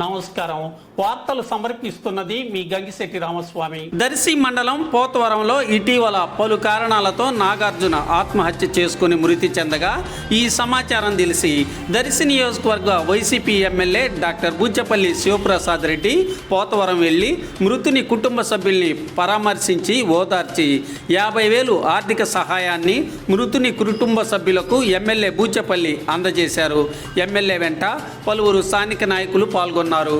నమస్కారం. వార్తలు సమర్పిస్తున్నది మీ గంగిశెట్టి రామస్వామి. దర్శి మండలం పోతవరంలో ఇటీవల పలు కారణాలతో నాగార్జున ఆత్మహత్య చేసుకుని మృతి చెందగా ఈ సమాచారం తెలిసి దర్శి నియోజకవర్గ YCP MLA doctor Buchepalli Sivaprasad Reddy Pothavaram వెళ్ళి మృతుని కుటుంబ సభ్యుల్ని పరామర్శించి ఓదార్చి యాభై వేలు ఆర్థిక సహాయాన్ని మృతుని కుటుంబ సభ్యులకు ఎమ్మెల్యే బూచపల్లి అందజేశారు. ఎమ్మెల్యే వెంట పలువురు స్థానిక నాయకులు పాల్గొన్నారు. ఉన్నారు